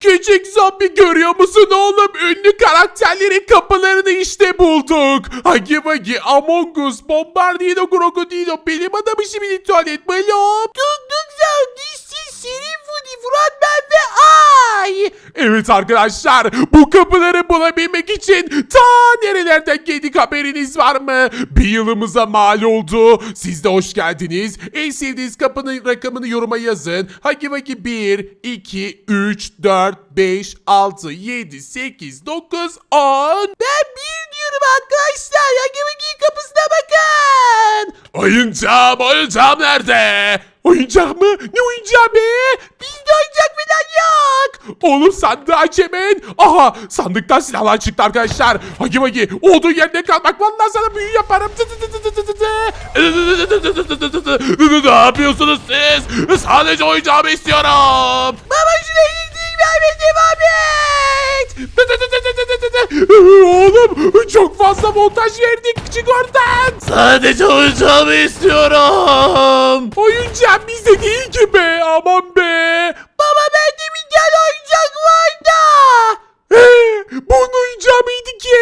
Küçük zombi görüyor musun oğlum? Ünlü karakterlerin kapılarını işte bulduk. Hagi Vagi, Among Us, Bombardino, Krokodilo, benim adamı şimdi tuvalet balon. Tuk tuk şerif, fudi, frontman ve ay. Evet arkadaşlar bu kapıları bulabilmek için ta nerelerden geldik haberiniz var mı? Bir yılımıza mal oldu. Siz de hoş geldiniz. En sevdiğiniz kapının rakamını yoruma yazın. Hagi Vagi 1, 2, 3, 4, 5, 6, 7, 8, 9, 10. Ben bir diyorum arkadaşlar. Yagemegi'nin kapısına bakın. Oyuncağım oyuncağım nerede? Oyuncak mı? Ne oyuncağı be? Bizde oyuncak falan yok. Oğlum sandığı aç hemen. Aha sandıktan silahlar çıktı arkadaşlar. Hagi Vagi olduğu yerde kalmak. Vallahi sana büyü yaparım. Ne yapıyorsunuz siz? Sadece oyuncağımı istiyorum. Oğlum çok fazla montaj verdik. Oradan. Sadece oyuncağımı istiyorum. Oyuncağım bizde değil ki be. Aman be. Baba bende bir tane oyuncak var da. Ee, bunun oyuncağı mıydı ki?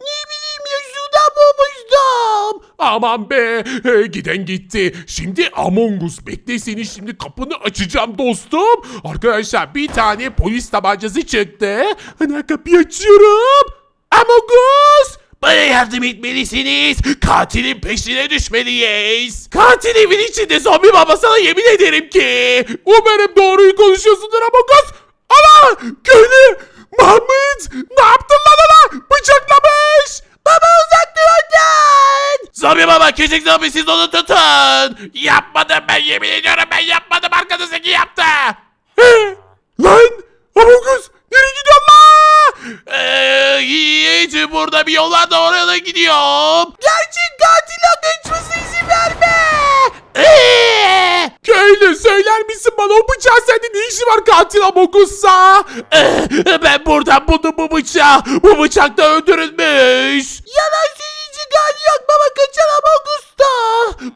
Ne bileyim ya şuradan bulmuştum. Aman be Ee, giden gitti. Şimdi Among Us bekle seni şimdi kapını açacağım dostum. Arkadaşlar bir tane polis tabancası çıktı. Ana kapıyı açıyorum. Among Us. Bana yardım etmelisiniz. Katilin peşine düşmeliyiz. Katil evin içinde zombi babasına yemin ederim ki. Umarım doğruyu konuşuyorsundur Among Us. Ana köylü Mahmut ne yaptın lan ona? Bıçaklamış. Baba uzak dur ondan. Zombi baba küçük zombi siz onu tutun. Yapmadım ben yemin ediyorum ben yapmadım arkadaşındaki yaptı. Söyler misin bana o bıçağın sende ne işi var katil Among Us'sa? ee, ben buradan buldum bu bıçağı. Bu bıçak da öldürülmüş. Yalan söyleyecek hali yok baba kaçalım Augusta.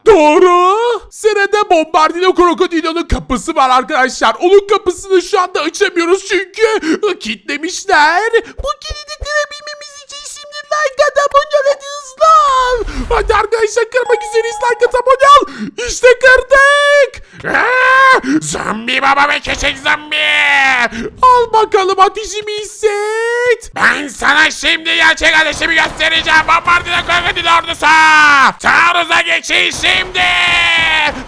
Doğru. Sırada Bombardino Krokodilo'nun kapısı var arkadaşlar. Onun kapısını şu anda açamıyoruz çünkü kilitlemişler. Bu kilidi kırabilmemiz like at abone ol hadi hızlı ol. Hadi arkadaşlar kırmak üzereyiz like at abone ol. İşte kırdık. Aa, zombi baba ve küçük zombi. Al bakalım ateşimi hisset. Ben sana şimdi gerçek ateşimi göstereceğim. Bombardino krokodil ordusu. Taarruza geçin şimdi.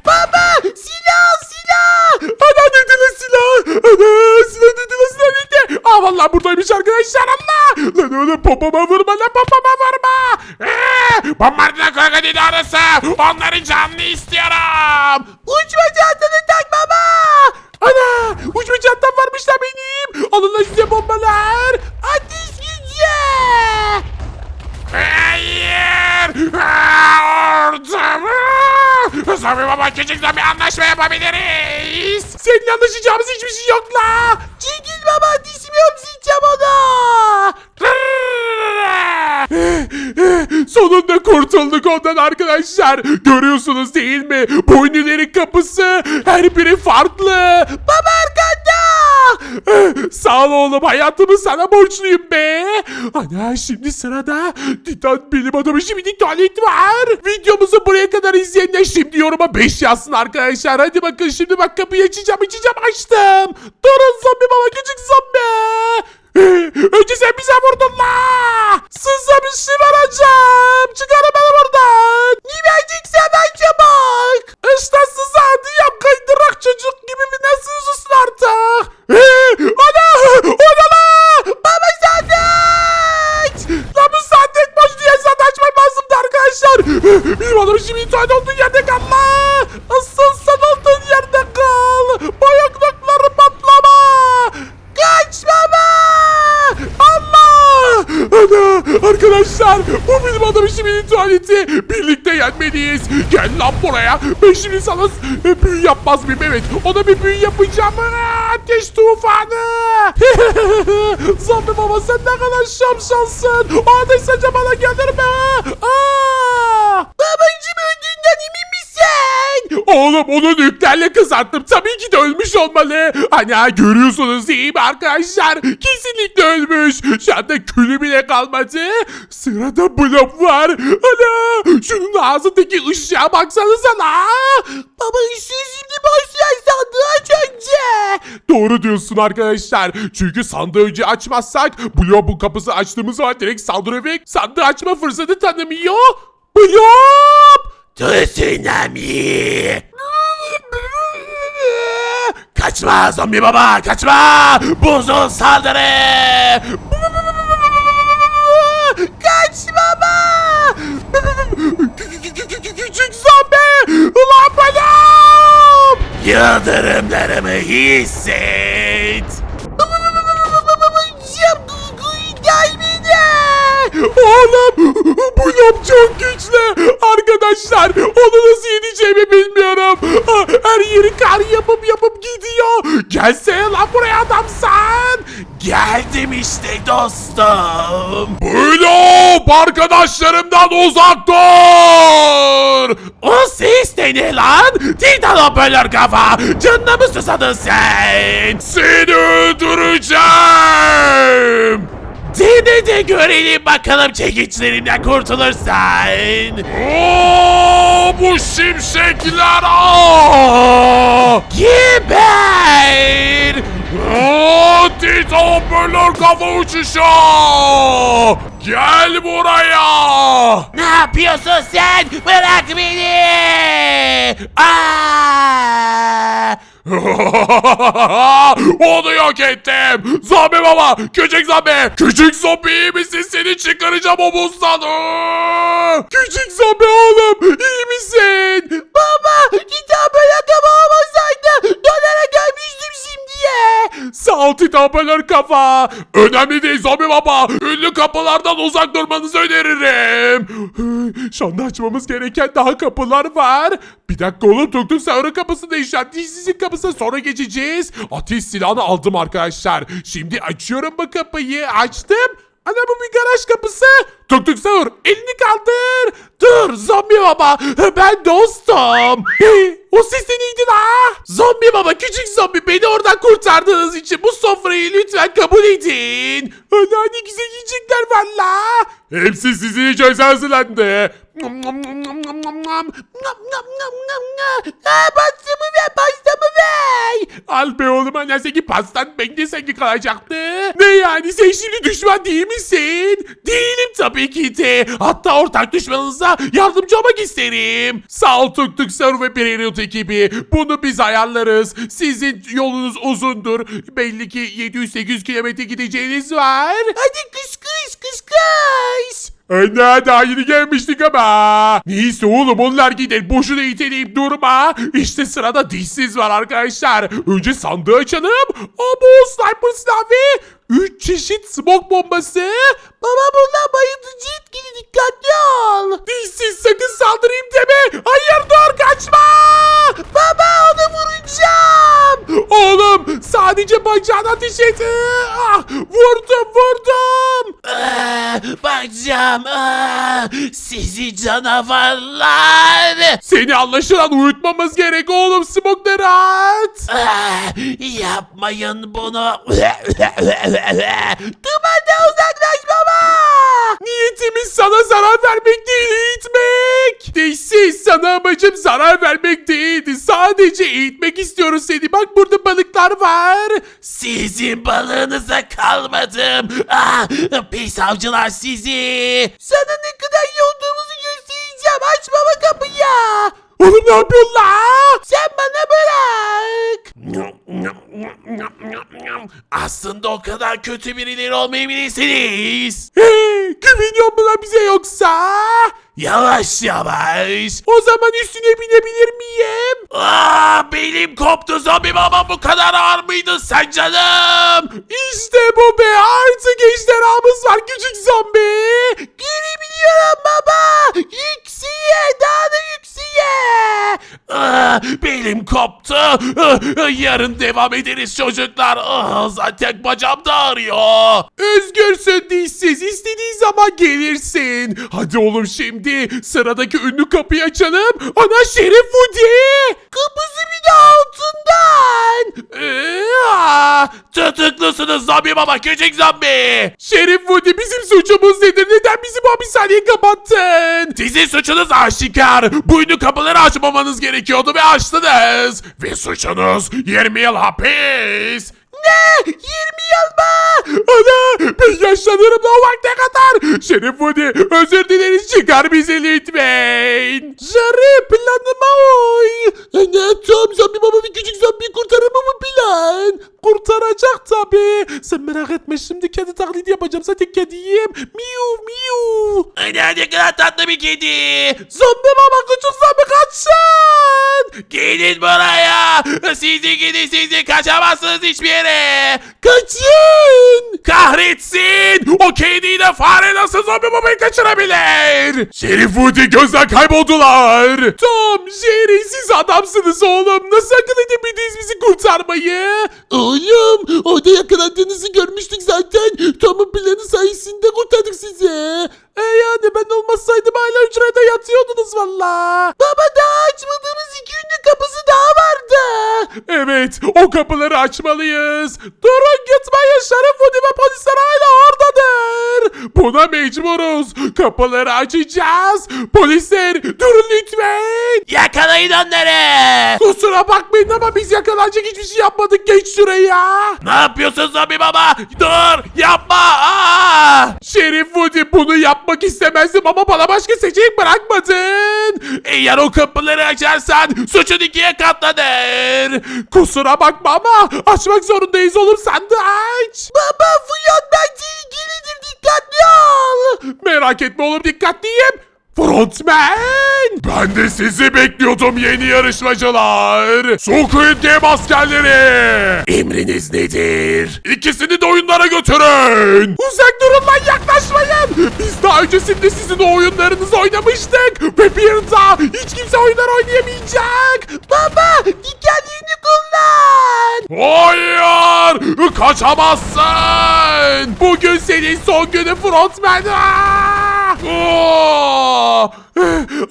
Baba silah al, silah. Ana dedi lan silah. Ana silah dedi lan silah dedi. Aa vallahi buradaymış arkadaşlar Allah. Lan oğlum popoma vurma lan popoma vurma. Ee, Bombardino krokodil ordusu. Onların canını istiyorum. Uçma çantanı tak baba. Ana uçma çantam varmış da benim. Alın lan size bombalar. Ateş gücü. Hayır. Aa, Ordumu. Zombi baba küçük zombi anlaşma yapabiliriz. Seninle anlaşacağımız hiçbir şey yok la. Çekil baba ateşimi öpseyeceğim onu. Sonunda kurtulduk ondan arkadaşlar. Görüyorsunuz değil mi? Bu ünlülerin kapısı her biri farklı. Baba arkanda. Sağ ol oğlum hayatımı sana borçluyum be. Ana şimdi sırada Titan bilim adamı şimdi tuvalet var. Videomuzu buraya kadar izleyenler şimdi yoruma 5 yazsın arkadaşlar. Hadi bakın şimdi bak kapıyı açacağım açacağım açtım. Durun zombi baba küçük zombi. Önce sen bize vurdun la. Size bir şey vereceğim. Çıkarın beni buradan. Ne vereceksen ben çabuk. İşte size yap kaydırak çocuk gibi bir nesiniz artık. Ee, ana! Ne la? Baba sandıç. Lan bu saatte boş diye saat açmam lazımdı arkadaşlar. Benim adamım şimdi intihar olduğu yerde kal la. Asıl sen olduğun yerde kal. Bayaklıkları patlama. Kaç baba. Allah! Ana! Arkadaşlar adamım şimdi tuvaleti. Birlikte yenmeliyiz. Gel lan buraya. Ben şimdi sana e, büyü yapmaz mıyım? Evet. Ona bir büyü yapacağım. Ateş tufanı. Zombi baba sen ne kadar şapşalsın. O ateş sence bana gelir mi? Aa! Oğlum onu nükleerle kızarttım. Tabii ki de ölmüş olmalı. Hani ha, görüyorsunuz değil mi arkadaşlar? Kesinlikle ölmüş. Şu anda külü bile kalmadı. Sırada blok var. Ana şunun ağzındaki ışığa baksanıza la. Baba ışığı şimdi başlayan sandığı aç. Doğru diyorsun arkadaşlar. Çünkü sandığı önce açmazsak Blok bu kapısı açtığımız zaman direkt saldırıyor ve sandığı açma fırsatı tanımıyor. Blok! Tsunami. Kaçma zombi baba kaçma. Buzul saldırı. Kaç baba. Küçük zombi! Ulan Blok! Yıldırımlarımı hisset. Oğlum Blok çok güçlü. Arkadaşlar onu nasıl yeneceğimi bilmiyorum. Her yeri kar yapıp yapıp gidiyor. Gelsene lan buraya adamsan. Geldim işte dostum. Blok arkadaşlarımdan uzak dur. O ses de ne lan? Titan hoparlör kafa. Canına mı susadın sen? Seni öldüreceğim. Dene de görelim bakalım çekiçlerinden kurtulursan. Oo, bu şimşekler. Aa! Geber! Oo, Tito hoparlör kafa uçuşu. Gel buraya. Ne yapıyorsun sen? Bırak beni! Aa! Onu yok ettim. Zombi baba. Küçük zombi. Küçük zombi iyi misin? Seni çıkaracağım o buzdan. Küçük zombi oğlum. iyi misin? Baba kitap böyle kafa olmasaydı dönerek ölmüştüm şimdiye. Tito hoparlör kafa. Önemli değil zombi baba. Ünlü kapılardan uzak durmanızı öneririm. Şu anda açmamız gereken daha kapılar var. Bir dakika oğlum tuk tuk sahurun kapısını işaret. Dişsizin kapısına sonra geçeceğiz. Ateş silahını aldım arkadaşlar. Şimdi açıyorum bu kapıyı. Açtım. Ana bu bir garaj kapısı. Tuk tuk sahur elini kaldır. Dur zombi baba ben dostum. Hey, o ses? Zombi baba küçük zombi beni oradan kurtardığınız için bu sofrayı lütfen kabul edin. Ana ne güzel yiyecekler var la. Hepsi sizin için hazırlandı. Nom nom nom nom nom nom nom. Ver pastamı ver. Al be oğlum annesindeki pastan bende sanki kalacaktı. Ne yani sen şimdi düşman değil misin? Değilim tabii ki de. Hatta ortak düşmanınıza yardımcı olmak isterim. Sağ ol Tuk Tuk Sarı ve Period ekibi. Bunu biz ayarlarız. Sizin yolunuz uzundur. Belli ki 700-800 kilometre gideceğiniz var. Hadi kıs kıs kıs kıs. Ana daha yeni gelmiştik ama. Neyse oğlum onlar gider. Boşuna iteleyip durma. İşte sırada dişsiz var arkadaşlar. Önce sandığı açalım. Abo sniper silahı. 3 çeşit smoke bombası. Baba bunlar canavarlar. Seni anlaşılan uyutmamız gerek oğlum. Smoke'ları at. Aa, Yapmayın bunu. Dumandan uzaklaş baba. Niyetimiz sana zarar vermek değil eğitmek. Dişsiz sana amacım zarar vermek değildi. Sadece eğitmek istiyoruz seni. Bak burada balıklar var. Sizin balığınıza kalmadım. Ah, pis avcılar sizi. Sana ne kadar iyi olduğumuzu göstereceğim. Aç baba kapıyı. Oğlum ne yapıyorsun la? Sen bana bırak. Aslında o kadar kötü birileri olmayabilirsiniz. Güveniyor mu bize yoksa? Yavaş yavaş. O zaman üstüne binebilir miyim? Aa, belim koptu zombi baba bu kadar ağır mıydın sen canım? İşte bu be artık ejderhamız var küçük zombi. Görebiliyorum baba. Belim koptu. Yarın devam ederiz çocuklar. Zaten bacağım da ağrıyor. Özgürsün dişsiz. İstediğin zaman gelirsin. Hadi oğlum şimdi sıradaki ünlü kapıyı açalım. Ana Şerif Woody. Kapısı bir de altından. Tutuklusunuz zombi baba küçük zombi. Şerif Woody bizim suçumuz nedir? Neden bizi bu hapishaneye kapattın? Sizin suçunuz aşikar. Bu ünlü kapıları açmamanız gerekiyordu ve açtınız. Ve suçunuz 20 yıl hapis. Ne? 20 yıl mı? Ana ben yaşlanırım da o vakte kadar. Şerif Woody özür dileriz çıkar bizi lütfen. Şerif planıma uy. Ne Tom zombi baba küçük zombi kurtarır mı plan? Kurtaracak tabii. Sen merak etme şimdi kedi taklidi yapacağım. Zaten kediyim. Miu miu. Ana ne kadar tatlı bir kedi. Zombi baba küçük zombi kaçın. Gelin buraya. Sizi gidin sizi kaçamazsınız hiçbir yere. Kaçın. Kahretsin. O kediyle fare nasıl zombi babayı kaçırabilir? Şerif Woody gözden kayboldular. Tom, Jerry siz adamsınız oğlum. Nasıl akıl edebildiniz bizi kurtarmayı? Oğlum orada yakalandığınızı görmüştük zaten. Tom'un planı sayesinde kurtardık sizi. E yani ben olmasaydım hala hücrede yatıyordunuz valla. Baba daha açmadığımız iki ünlü kapısı daha vardı. Evet o kapıları açmalıyız. Durun gitmeyin Şerif Woody ve polisler hala oradadır. Buna mecburuz. Kapıları açacağız. Polisler durun lütfen. Yakalayın onları. Kusura bakmayın ama biz yakalanacak hiçbir şey yapmadık. Geç şuraya. Ne yapıyorsun zombi baba? Dur yapma. Aa! Şerif Woody bunu yapmak istemezdim ama bana başka seçenek bırakmadın. Eğer o kapıları açarsan suçun ikiye katlanır. Kusura bakma ama açmak zorundayız oğlum sen de aç. Baba Fuyon ben tehlikelidir dikkatli ol. Merak etme oğlum dikkatliyim. Frontman! Ben de sizi bekliyordum yeni yarışmacılar. Squid Game askerleri. Emriniz nedir? İkisini de oyunlara götürün. Uzak durun lan yaklaşmayın. Biz daha öncesinde sizin o oyunlarınızı oynamıştık. Ve bir daha hiç kimse oyunlar oynayamayacak. Baba dikkatliğini kullan. Hayır! Kaçamazsın! Bugün senin son günü frontman! Aa!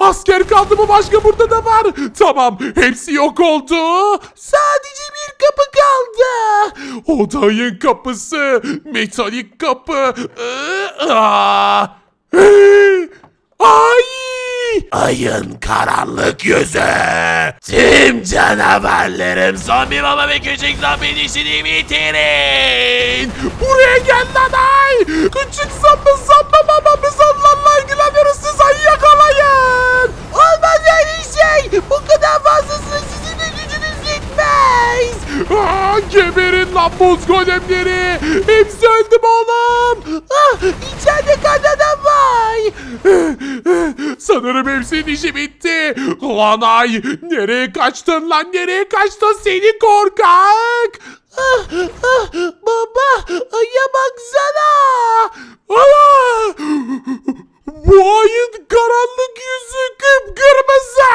Asker kaldı mı başka burada da var. Tamam hepsi yok oldu. Sadece bir kapı kaldı. Odayın kapısı. Metalik kapı. Ay! Ayın karanlık yüzü. Canavarlarım zombi baba ve küçük zombi dişini bitirin. Buraya gel lan ay! Küçük zombi zombi baba biz onlarla ilgileniyoruz siz ayı yakalayın! Olmaz öyle şey. Bu kadar fazlasını sizin de gücünüz yetmez. Aa, geberin lan buz golemleri! Hepsi öldü mü oğlum? Ah içeride kan adam var. Sanırım hepsinin işi bitti. Lan ay! Nereye kaçtın lan nereye kaçtın seni korkak? Ah, ah, baba aya baksana. Ana! Ayın karanlık yüzü kıpkırmızı.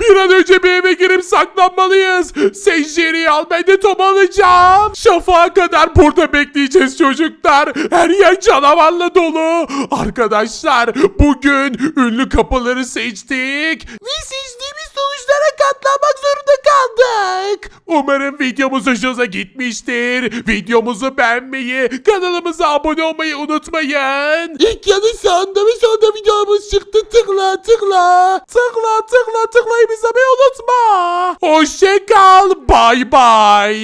Bir an önce bir eve girip saklanmalıyız. Sen Jerry'i al ben de Tom alacağım. Şafağa kadar burada bekleyeceğiz çocuklar. Her yer canavarla dolu. Arkadaşlar bugün ünlü kapıları seçtik. Ve seçtiğimiz sonuçlara katlanmak zorunda kaldık. Umarım videomuz hoşunuza gitmiştir. Videomuzu beğenmeyi, kanalımıza abone olmayı unutmayın. İlk yanı ve solda videomuz çıktı. Tıkla tıkla. Tıkla tıkla tıklayıp izlemeyi unutma. Hoşçakal. Bay bay.